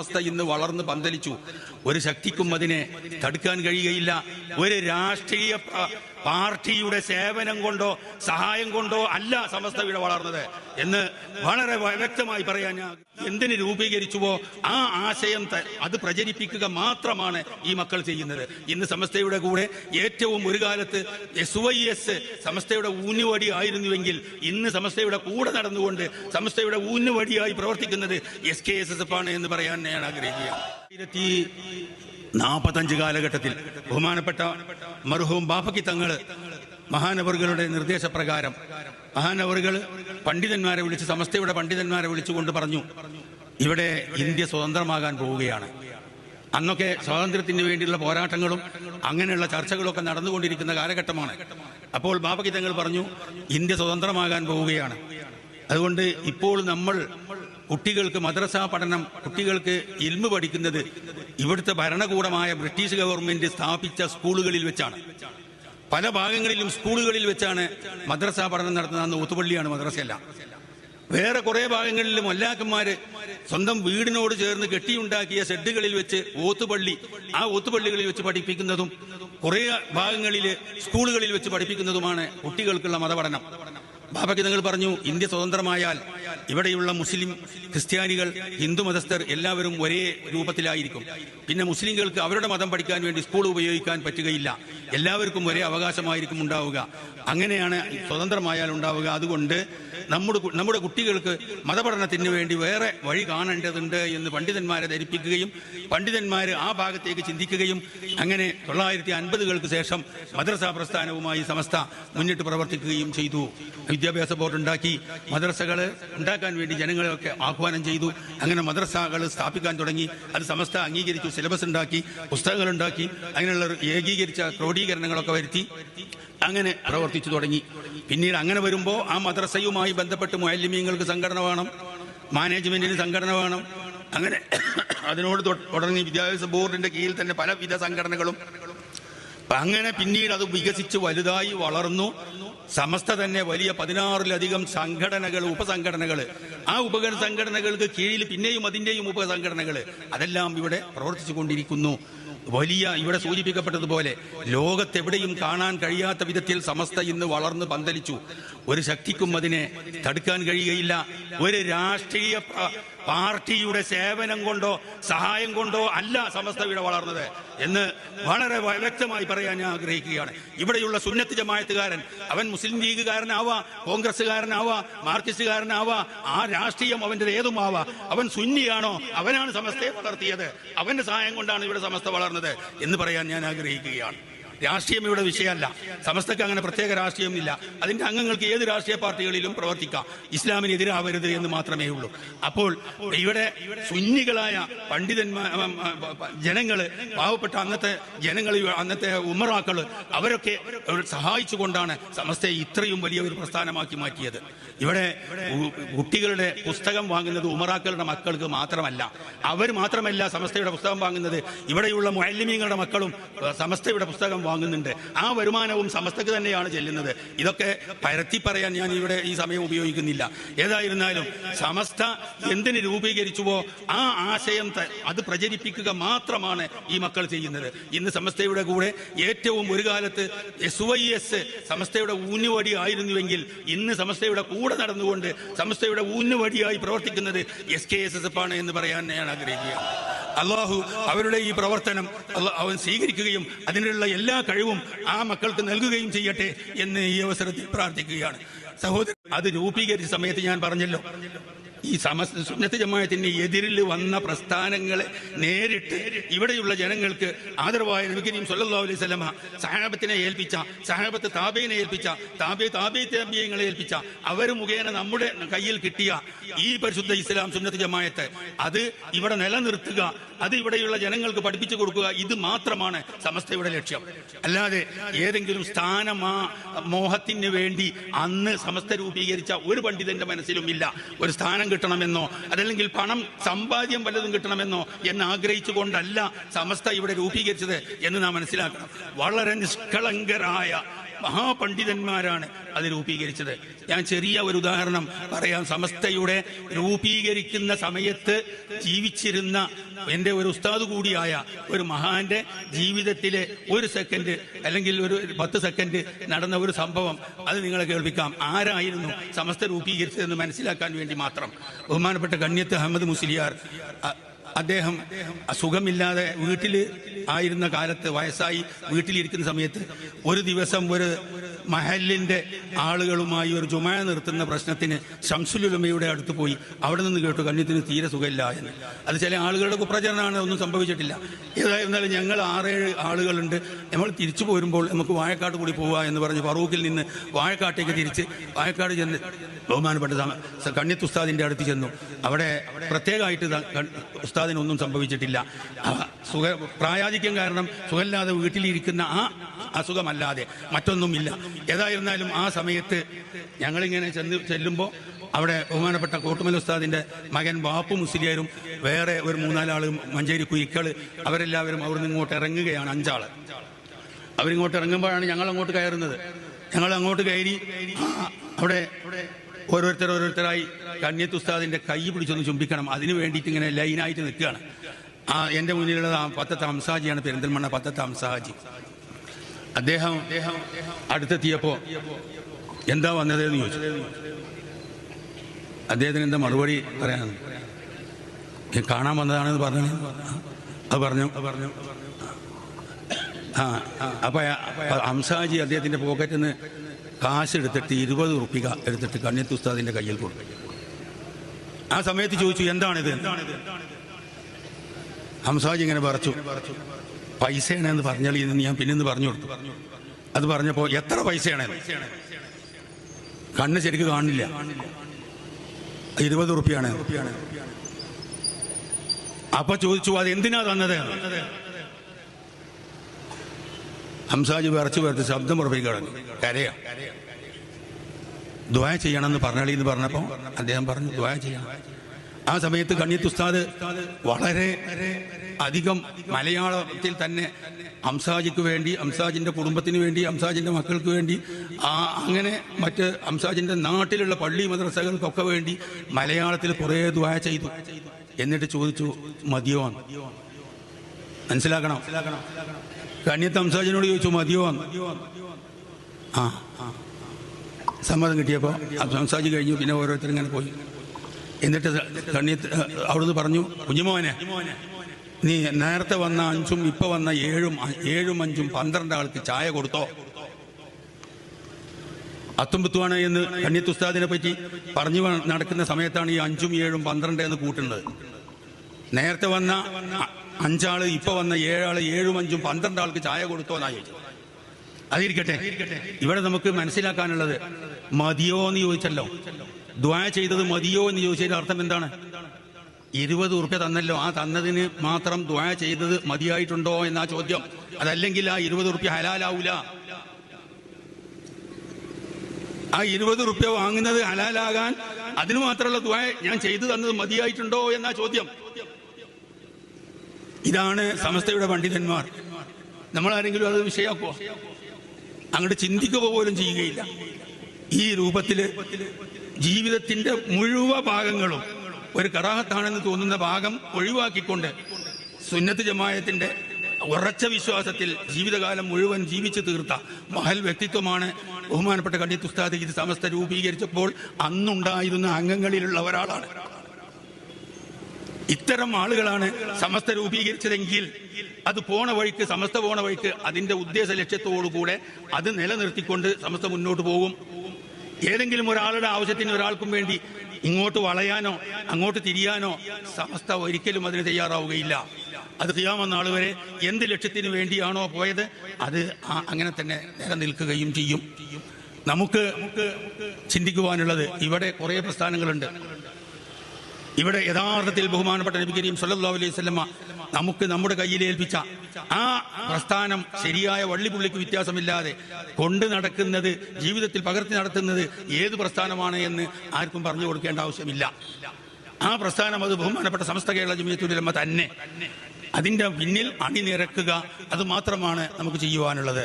സമസ്ത ഇന്ന് വളർന്ന് പന്തലിച്ചു. ഒരു ശക്തിക്കും അതിനെ തടുക്കാൻ കഴിയുകയില്ല. ഒരു രാഷ്ട്രീയ പാർട്ടിയുടെ സേവനം കൊണ്ടോ സഹായം കൊണ്ടോ അല്ല സമസ്ത ഇവിടെ വളർന്നത്. എന്ന് വളരെ വ്യക്തമായി പറയാൻ ഞാൻ എന്തിന് രൂപീകരിച്ചുവോ ആ ആശയം അത് പ്രചരിപ്പിക്കുക മാത്രമാണ് ഈ മക്കൾ ചെയ്യുന്നത്. ഇന്ന് സമസ്തയുടെ കൂടെ ഏറ്റവും ഒരു കാലത്ത് എസ് വൈ എസ് സമസ്തയുടെ ഊന്നുവടി ആയിരുന്നുവെങ്കിൽ ഇന്ന് സമസ്തയുടെ കൂടെ നടന്നുകൊണ്ട് സമസ്തയുടെ ഊന്നുവടിയായി പ്രവർത്തിക്കുന്നത് S K S S F ആണ് എന്ന് പറയാൻ ഞാൻ ആഗ്രഹിക്കുക. ആയിരത്തി നാൽപ്പത്തഞ്ച് കാലഘട്ടത്തിൽ ബഹുമാനപ്പെട്ട മർഹൂം ബാപ്പക്കി തങ്ങൾ മഹാനവറുകളുടെ നിർദ്ദേശപ്രകാരം മഹാനവറുകൾ പണ്ഡിതന്മാരെ വിളിച്ച് സമസ്തയുടെ പണ്ഡിതന്മാരെ വിളിച്ചുകൊണ്ട് പറഞ്ഞു ഇവിടെ ഇന്ത്യ സ്വതന്ത്രമാകാൻ പോവുകയാണ്. അന്നൊക്കെ സ്വാതന്ത്ര്യത്തിന് വേണ്ടിയുള്ള പോരാട്ടങ്ങളും അങ്ങനെയുള്ള ചർച്ചകളൊക്കെ നടന്നുകൊണ്ടിരിക്കുന്ന കാലഘട്ടമാണ്. അപ്പോൾ ബാബകി തങ്ങൾ പറഞ്ഞു ഇന്ത്യ സ്വതന്ത്രമാകാൻ പോവുകയാണ്. അതുകൊണ്ട് ഇപ്പോൾ നമ്മൾ കുട്ടികൾക്ക് മദ്രസ പഠനം കുട്ടികൾക്ക് ഇൽമ പഠിക്കുന്നത് ഇവിടുത്തെ ഭരണകൂടമായ ബ്രിട്ടീഷ് ഗവൺമെന്റ് സ്ഥാപിച്ച സ്കൂളുകളിൽ വെച്ചാണ്. പല ഭാഗങ്ങളിലും സ്കൂളുകളിൽ വെച്ചാണ് മദ്രസ പഠനം നടത്തുന്നത്. ഒത്തുപള്ളിയാണ് മദ്രസയല്ല. വേറെ കുറെ ഭാഗങ്ങളിലും മൊല്ലാക്കന്മാര് സ്വന്തം വീടിനോട് ചേർന്ന് കെട്ടിയുണ്ടാക്കിയ ഷെഡുകളിൽ വെച്ച് ഓത്തുപള്ളി ആ ഓത്തുപള്ളികളിൽ വെച്ച് പഠിപ്പിക്കുന്നതും കുറേ ഭാഗങ്ങളിൽ സ്കൂളുകളിൽ വെച്ച് പഠിപ്പിക്കുന്നതുമാണ് കുട്ടികൾക്കുള്ള മതപഠനം. ബാബയ്ക്ക് നിങ്ങൾ പറഞ്ഞു ഇന്ത്യ സ്വതന്ത്രമായാൽ ഇവിടെയുള്ള മുസ്ലിം ക്രിസ്ത്യാനികൾ ഹിന്ദു മതസ്ഥർ എല്ലാവരും ഒരേ രൂപത്തിലായിരിക്കും. പിന്നെ മുസ്ലിംകൾക്ക് അവരുടെ മതം പഠിക്കാൻ വേണ്ടി സ്കൂൾ ഉപയോഗിക്കാൻ പറ്റുകയില്ല. എല്ലാവർക്കും ഒരേ അവകാശമായിരിക്കും ഉണ്ടാവുക. അങ്ങനെയാണ് സ്വതന്ത്രമായാൽ ഉണ്ടാവുക. അതുകൊണ്ട് നമ്മുടെ നമ്മുടെ കുട്ടികൾക്ക് മതപഠനത്തിന് വേണ്ടി വേറെ വഴി കാണേണ്ടതുണ്ട് എന്ന് പണ്ഡിതന്മാരെ ധരിപ്പിക്കുകയും പണ്ഡിതന്മാർ ആ ഭാഗത്തേക്ക് ചിന്തിക്കുകയും അങ്ങനെ തൊള്ളായിരത്തി അൻപതുകൾക്ക് ശേഷം മദ്രസ പ്രസ്ഥാനവുമായി സമസ്ത മുന്നിട്ട് പ്രവർത്തിക്കുകയും ചെയ്തു. വിദ്യാഭ്യാസ ബോർഡ് ഉണ്ടാക്കി. മദ്രസകൾ ഉണ്ടാക്കാൻ വേണ്ടി ജനങ്ങളെയൊക്കെ ആഹ്വാനം ചെയ്തു. അങ്ങനെ മദ്രസകൾ സ്ഥാപിക്കാൻ തുടങ്ങി. അത് സമസ്ത അംഗീകരിച്ചു. സിലബസ് ഉണ്ടാക്കി. പുസ്തകങ്ങൾ ഉണ്ടാക്കി. അങ്ങനെയുള്ള ഏകീകരിച്ച ക്രോഡീകരണങ്ങളൊക്കെ വരുത്തി. അങ്ങനെ പ്രവർത്തിച്ചു തുടങ്ങി. പിന്നീട് അങ്ങനെ വരുമ്പോൾ ആ മദ്രസയുമായി ബന്ധപ്പെട്ട് മുയല്ലിമീങ്ങൾക്ക് സംഘടന വേണം മാനേജ്മെന്റിന് സംഘടന വേണം. അങ്ങനെ അതിനോട് തുടർന്ന് വിദ്യാഭ്യാസ ബോർഡിന്റെ കീഴിൽ തന്നെ പലവിധ സംഘടനകളും. അങ്ങനെ പിന്നീട് അത് വികസിച്ച് വലുതായി വളർന്നു. സമസ്ത തന്നെ വലിയ പതിനാറിലധികം സംഘടനകൾ ഉപസംഘടനകൾ ആ ഉപ സംഘടനകൾക്ക് കീഴിൽ പിന്നെയും അതിന്റെയും ഉപസംഘടനകൾ അതെല്ലാം ഇവിടെ പ്രവർത്തിച്ചു കൊണ്ടിരിക്കുന്നു. വലിയ ഇവിടെ സൂചിപ്പിക്കപ്പെട്ടതുപോലെ ലോകത്തെവിടെയും കാണാൻ കഴിയാത്ത വിധത്തിൽ സമസ്ത ഇന്ന് വളർന്ന് പന്തലിച്ചു. ഒരു ശക്തിക്കും അതിനെ തടുക്കാൻ കഴിയുകയില്ല. ഒരു രാഷ്ട്രീയ പാർട്ടിയുടെ സേവനം കൊണ്ടോ സഹായം കൊണ്ടോ അല്ല സമസ്ത വീട് വളർന്നത് എന്ന് വളരെ വ്യക്തമായി പറയാൻ ഞാൻ ആഗ്രഹിക്കുകയാണ്. ഇവിടെയുള്ള സുന്നത്ത് ജമായത്തുകാരൻ അവൻ മുസ്ലിം ലീഗുകാരനാവാ കോൺഗ്രസ്സുകാരനാവാ മാർക്സിസ്റ്റുകാരനാവാ ആ രാഷ്ട്രീയം അവന്റെ ഏതുമാവാ അവൻ സുന്നിയാണോ അവനാണ് സമസ്തയെ വളർത്തിയത് അവന്റെ സഹായം കൊണ്ടാണ് ഇവിടെ സമസ്ത വളർന്നത് എന്ന് പറയാൻ ഞാൻ ആഗ്രഹിക്കുകയാണ്. രാഷ്ട്രീയം ഇവിടെ വിഷയമല്ല. സമസ്തക്ക് അങ്ങനെ പ്രത്യേക രാഷ്ട്രീയമില്ല അതിന്റെ അംഗങ്ങൾക്ക് ഏത് രാഷ്ട്രീയ പാർട്ടികളിലും പ്രവർത്തിക്കാം. ഇസ്ലാമിനെതിരാവരുത് എന്ന് മാത്രമേ ഉള്ളൂ. അപ്പോൾ ഇവിടെ സുന്നികളായ പണ്ഡിതന്മാർ ജനങ്ങൾ പാവപ്പെട്ട അന്നത്തെ ജനങ്ങൾ അന്നത്തെ ഉമറാക്കൾ അവരൊക്കെ സഹായിച്ചുകൊണ്ടാണ് സമസ്തയെ ഇത്രയും വലിയ ഒരു പ്രസ്ഥാനമാക്കി മാറ്റിയത്. ഇവിടെ കുട്ടികളുടെ പുസ്തകം വാങ്ങുന്നത് ഉമറാക്കളുടെ മക്കൾക്ക് മാത്രമല്ല. അവർ മാത്രമല്ല സമസ്തയുടെ പുസ്തകം വാങ്ങുന്നത്. ഇവിടെയുള്ള മുഅല്ലിമീങ്ങളുടെ മക്കളും സമസ്തയുടെ പുസ്തകം വാങ്ങുന്നുണ്ട്. ആ വരുമാനവും സമസ്തക്ക് തന്നെയാണ് ചെല്ലുന്നത്. ഇതൊക്കെ പരത്തി പറയാൻ ഞാൻ ഇവിടെ ഈ സമയം ഉപയോഗിക്കുന്നില്ല. ഏതായിരുന്നാലും സമസ്ത എന്തിന് രൂപീകരിച്ചുവോ ആ ആശയം അത് പ്രചരിപ്പിക്കുക മാത്രമാണ് ഈ മക്കൾ ചെയ്യുന്നത്. ഇന്ന് സമസ്തയുടെ കൂടെ ഏറ്റവും ഒരു കാലത്ത് എസ് വൈ എസ് സമസ്തയുടെ ഊന്നുവടി ആയിരുന്നുവെങ്കിൽ ഇന്ന് സമസ്തയുടെ കൂടെ നടന്നുകൊണ്ട് സമസ്തയുടെ ഊന്നുവടിയായി പ്രവർത്തിക്കുന്നത് S K S S F ആണ് എന്ന് പറയാൻ ഞാൻ ആഗ്രഹിക്കുകയാണ്. അള്ളാഹു അവരുടെ ഈ പ്രവർത്തനം അവൻ സ്വീകരിക്കുകയും അതിനുള്ള എല്ലാ കഴിവും ആ മക്കൾക്ക് നൽകുകയും ചെയ്യട്ടെ എന്ന് ഈ അവസരത്തിൽ പ്രാർത്ഥിക്കുകയാണ്. സഹോദരൻ അത് രൂപീകരിച്ച സമയത്ത് ഞാൻ പറഞ്ഞല്ലോ. ഈ സമസ് സുന്നത്ത് ജമായത്തിന്റെ എതിരിൽ വന്ന പ്രസ്ഥാനങ്ങളെ നേരിട്ട് ഇവിടെയുള്ള ജനങ്ങൾക്ക് ആദരവായ നബിക്കരീം സല്ലാ അലൈഹി സ്വലമ സഹാബത്തിനെ ഏൽപ്പിച്ച സഹാബത്ത് താബേനെ ഏൽപ്പിച്ച താബേ താബേ താബിയങ്ങളെ ഏൽപ്പിച്ച അവർ മുഖേന നമ്മുടെ കയ്യിൽ കിട്ടിയ ഈ പരിശുദ്ധ ഇസ്ലാം സുന്നത്ത് ജമായത്ത് അത് ഇവിടെ നിലനിർത്തുക അത് ഇവിടെയുള്ള ജനങ്ങൾക്ക് പഠിപ്പിച്ചു കൊടുക്കുക ഇത് മാത്രമാണ് സമസ്തയുടെ ലക്ഷ്യം. അല്ലാതെ ഏതെങ്കിലും സ്ഥാനമാ മോഹത്തിന് വേണ്ടി അന്ന് സമസ്ത രൂപീകരിച്ച ഒരു പണ്ഡിതന്റെ മനസ്സിലും ഇല്ല. ഒരു സ്ഥാനം കിട്ടണമെന്നോ അതല്ലെങ്കിൽ പണം സമ്പാദ്യം വല്ലതും കിട്ടണമെന്നോ എന്ന് ആഗ്രഹിച്ചുകൊണ്ടല്ല സമസ്ത ഇവിടെ രൂപീകരിച്ചത് എന്ന് നാം മനസ്സിലാക്കണം. വളരെ നിഷ്കളങ്കരായ മഹാപണ്ഡിതന്മാരാണ് അത് രൂപീകരിച്ചത്. ഞാൻ ചെറിയ ഒരു ഉദാഹരണം പറയാം. സമസ്തയുടെ രൂപീകരിക്കുന്ന സമയത്ത് ജീവിച്ചിരുന്ന എന്റെ ഒരു ഉസ്താദ് കൂടിയായ ഒരു മഹാന്റെ ജീവിതത്തിലെ ഒരു സെക്കൻഡ് അല്ലെങ്കിൽ ഒരു പത്ത് സെക്കൻഡ് നടന്ന ഒരു സംഭവം അത് നിങ്ങളെ കേൾപ്പിക്കാം. ആരായിരുന്നു സമസ്ത രൂപീകരിച്ചതെന്ന് മനസ്സിലാക്കാൻ വേണ്ടി മാത്രം. ബഹുമാനപ്പെട്ട കണ്യത്ത് അഹമ്മദ് മുസ്ലിയാർ അദ്ദേഹം അസുഖമില്ലാതെ വീട്ടിൽ ആയിരുന്ന കാലത്ത് വയസ്സായി വീട്ടിലിരിക്കുന്ന സമയത്ത് ഒരു ദിവസം ഒരു മഹലിന്റെ ആളുകളുമായി ഒരു ജുമ നിർത്തുന്ന പ്രശ്നത്തിന് ശംസുലുലമയുടെ അടുത്ത് പോയി അവിടെ നിന്ന് കേട്ടു കണ്ണിത്തിന് തീരെ സുഖമില്ല എന്ന്. അത് ചില ആളുകളുടെ കുപ്രചരണമാണ് ഒന്നും സംഭവിച്ചിട്ടില്ല. ഏതായിരുന്നാലും ഞങ്ങൾ ആറേഴ് ആളുകളുണ്ട്. നമ്മൾ തിരിച്ചു പോരുമ്പോൾ നമുക്ക് വാഴക്കാട് കൂടി പോവുക എന്ന് പറഞ്ഞ് ഫറൂഖിൽ നിന്ന് വാഴക്കാട്ടേക്ക് തിരിച്ച് വാഴക്കാട് ചെന്ന് ബഹുമാനപ്പെട്ട കണ്ണിത്ത് ഉസ്താദിന്റെ അടുത്ത് ചെന്നു. അവിടെ പ്രത്യേകമായിട്ട് ഉസ്താദിനൊന്നും സംഭവിച്ചിട്ടില്ല. സുഖ പ്രായാധിക്യം കാരണം സുഖമില്ലാതെ വീട്ടിലിരിക്കുന്ന ആ അസുഖമല്ലാതെ മറ്റൊന്നുമില്ല. ഏതായിരുന്നാലും ആ സമയത്ത് ഞങ്ങളിങ്ങനെ ചെന്ന് ചെല്ലുമ്പോൾ അവിടെ ബഹുമാനപ്പെട്ട കോട്ടുമൽ ഉസ്താദിന്റെ മകൻ ബാപ്പു മുസ്ലിയാരും വേറെ ഒരു മൂന്നാലാളും മഞ്ചേരി കുയിക്കൾ അവരെല്ലാവരും അവിടെ നിന്ന് ഇങ്ങോട്ട് ഇറങ്ങുകയാണ് അഞ്ചാൾ. അവരിങ്ങോട്ട് ഇറങ്ങുമ്പോഴാണ് ഞങ്ങൾ അങ്ങോട്ട് കയറുന്നത്. ഞങ്ങൾ അങ്ങോട്ട് കയറി അവിടെ ഓരോരുത്തർ ഓരോരുത്തരായി കന്യത്ത് ഉസ്താദിന്റെ കൈ പിടിച്ചൊന്ന് ചുംബിക്കണം. അതിനു വേണ്ടിയിട്ട് ഇങ്ങനെ ലൈനായിട്ട് നിൽക്കുകയാണ്. ആ എന്റെ മുന്നിലുള്ളത് ആ പത്തത്തെ അംസാജിയാണ് പെരിന്തൽമണ്ണ പത്തത്തെ അംസാജി അദ്ദേഹം അടുത്തെത്തിയപ്പോ എന്താ വന്നത് എന്ന് ചോദിച്ചു. അദ്ദേഹത്തിന് എന്താ മറുപടി പറയാൻ കാണാൻ വന്നതാണെന്ന് പറഞ്ഞു. അത് പറഞ്ഞു. പറഞ്ഞു ആ അപ്പൊ ഹംസാജി അദ്ദേഹത്തിന്റെ പോക്കറ്റിൽ നിന്ന് കാശ് എടുത്തിട്ട് ഇരുപത് റുപ്പിക എടുത്തിട്ട് കണ്ണിത്തുസ്താദിന്റെ കയ്യിൽ കൊടുക്കും ആ സമയത്ത് ചോദിച്ചു എന്താണിത് എന്താണിത് എന്താണിത്? ഹംസാജി ഇങ്ങനെ പറിച്ചു പൈസയാണെന്ന് പറഞ്ഞാൽ ഇത് ഞാൻ പിന്നെന്ന് പറഞ്ഞു കൊടുത്തു. അത് പറഞ്ഞപ്പോ എത്ര പൈസയാണ് കണ്ണ് ശരിക്ക് കാണില്ല. ഇരുപത് റുപ്യാണ് അപ്പൊ ചോദിച്ചു അത് എന്തിനാ തന്നത്? ഹംസാജി വിറച്ചു വിറച്ച് ശബ്ദം പുറത്തേക്ക് കരയാ. ദ്വായ ചെയ്യണമെന്ന് പറഞ്ഞാൽ എന്ന് പറഞ്ഞപ്പോ അദ്ദേഹം പറഞ്ഞു ദ്വായ ചെയ്യണം. ആ സമയത്ത് കണ്ണിയത്ത് ഉസ്താദ് വളരെ അധികം മലയാളത്തിൽ തന്നെ അംസാജിക്ക് വേണ്ടി അംസാജിന്റെ കുടുംബത്തിന് വേണ്ടി അംസാജിന്റെ മക്കൾക്ക് വേണ്ടി ആ അങ്ങനെ മറ്റ് അംസാജിന്റെ നാട്ടിലുള്ള പള്ളി മദ്രസകൾക്കൊക്കെ വേണ്ടി മലയാളത്തിൽ കുറേ ദ്വായ ചെയ്തു എന്നിട്ട് ചോദിച്ചു മതിയോ. മനസ്സിലാക്കണം കണ്ണിയത്ത് അംസാജിനോട് ചോദിച്ചു മതിയോ. ആ സമ്മതം കിട്ടിയപ്പോൾ അംസാജി കഴിഞ്ഞു പിന്നെ ഓരോരുത്തരും ഇങ്ങനെ പോയി എന്നിട്ട് തണ്ണി അവിടുന്ന് പറഞ്ഞു കുഞ്ഞുമോനെ നീ നേരത്തെ വന്ന അഞ്ചും ഇപ്പൊ വന്ന ഏഴും ഏഴും അഞ്ചും പന്ത്രണ്ട് ആൾക്ക് ചായ കൊടുത്തോ? അത്തുമ്പത്തുവാണ് എന്ന് കണ്യത്ത് ഉസ്താദിനെ പറ്റി പറഞ്ഞു നടക്കുന്ന സമയത്താണ് ഈ അഞ്ചും ഏഴും പന്ത്രണ്ട് എന്ന് കൂട്ടുന്നത്. നേരത്തെ വന്ന അഞ്ചാൾ ഇപ്പൊ വന്ന ഏഴാൾ ഏഴും അഞ്ചും പന്ത്രണ്ട് ആൾക്ക് ചായ കൊടുത്തോ എന്നാ ചോദിച്ചു അതിരിക്കട്ടെ ഇവിടെ നമുക്ക് മനസ്സിലാക്കാനുള്ളത് മതിയോ എന്ന് ചോദിച്ചല്ലോ. ദ്വാ ചെയ്തത് മതിയോ എന്ന് ചോദിച്ചതിന്റെ അർത്ഥം എന്താണ്? ഇരുപത് ഉറുപ്പ്യ തന്നല്ലോ. ആ തന്നതിന് മാത്രം ദ്വാ ചെയ്തത് മതിയായിട്ടുണ്ടോ എന്നാ ചോദ്യം. അതല്ലെങ്കിൽ ആ ഇരുപത് ഉറുപ്പ്യ ഹലാലാവൂല? ആ ഇരുപത് റുപ്യ വാങ്ങുന്നത് ഹലാലാകാൻ അതിന് മാത്രമുള്ള ദ്വാ ഞാൻ ചെയ്തു തന്നത് മതിയായിട്ടുണ്ടോ എന്നാ ചോദ്യം. ഇതാണ് സമസ്തയുടെ പണ്ഡിതന്മാർ. നമ്മൾ ആരെങ്കിലും അത് വിഷയാക്കുവോ? അങ്ങോട്ട് ചിന്തിക്കുക പോലും ചെയ്യുകയില്ല. ഈ രൂപത്തിൽ ജീവിതത്തിന്റെ മുഴുവൻ ഭാഗങ്ങളും ഒരു കറാഹത്താണെന്ന് തോന്നുന്ന ഭാഗം ഒഴിവാക്കിക്കൊണ്ട് സുന്നത്ത് ജമായത്തിന്റെ ഉറച്ച വിശ്വാസത്തിൽ ജീവിതകാലം മുഴുവൻ ജീവിച്ചു തീർത്ത മഹൽ വ്യക്തിത്വമാണ് ബഹുമാനപ്പെട്ട കണ്ണി ഉസ്താദ് ഇത് സമസ്ത രൂപീകരിച്ചപ്പോൾ അന്നുണ്ടായിരുന്ന അംഗങ്ങളിലുള്ള ഒരാളാണ്. ഇത്തരം ആളുകളാണ് സമസ്ത രൂപീകരിച്ചതെങ്കിൽ അത് പോണ വഴിക്ക് സമസ്ത പോണ വഴിക്ക് അതിന്റെ ഉദ്ദേശ ലക്ഷ്യത്തോടുകൂടെ അത് നിലനിർത്തിക്കൊണ്ട് സമസ്ത മുന്നോട്ട് പോകും. ഏതെങ്കിലും ഒരാളുടെ ആവശ്യത്തിന് ഒരാൾക്കും വേണ്ടി ഇങ്ങോട്ട് വളയാനോ അങ്ങോട്ട് തിരിയാനോ സമസ്ത ഒരിക്കലും അതിന് തയ്യാറാവുകയില്ല. അത് ചെയ്യാമെന്ന ആൾ വരെ എന്ത് ലക്ഷ്യത്തിന് വേണ്ടിയാണോ പോയത് അത് അങ്ങനെ തന്നെ നിലനിൽക്കുകയും ചെയ്യും. നമുക്ക് ചിന്തിക്കുവാനുള്ളത് ഇവിടെ കുറേ പ്രസ്ഥാനങ്ങളുണ്ട്. ഇവിടെ യഥാർത്ഥത്തിൽ ബഹുമാനപ്പെട്ട നബി കരീം സല്ലല്ലാഹു അലൈഹി വസല്ലമ നമുക്ക് നമ്മുടെ കയ്യിൽ ഏൽപ്പിച്ച ആ പ്രസ്ഥാനം ശരിയായ വള്ളിപുള്ളിക്ക് വ്യത്യാസമില്ലാതെ കൊണ്ട് നടക്കുന്നത് ജീവിതത്തിൽ പകർത്തി നടത്തുന്നത് ഏത് പ്രസ്ഥാനമാണ് എന്ന് ആർക്കും പറഞ്ഞു കൊടുക്കേണ്ട ആവശ്യമില്ല. ആ പ്രസ്ഥാനം അത് ബഹുമാനപ്പെട്ട സമസ്ത കേരള ജമിയത്തുലമ തന്നെ. അതിന്റെ പിന്നിൽ അണിനിരക്കുക അത് മാത്രമാണ് നമുക്ക് ചെയ്യുവാനുള്ളത്.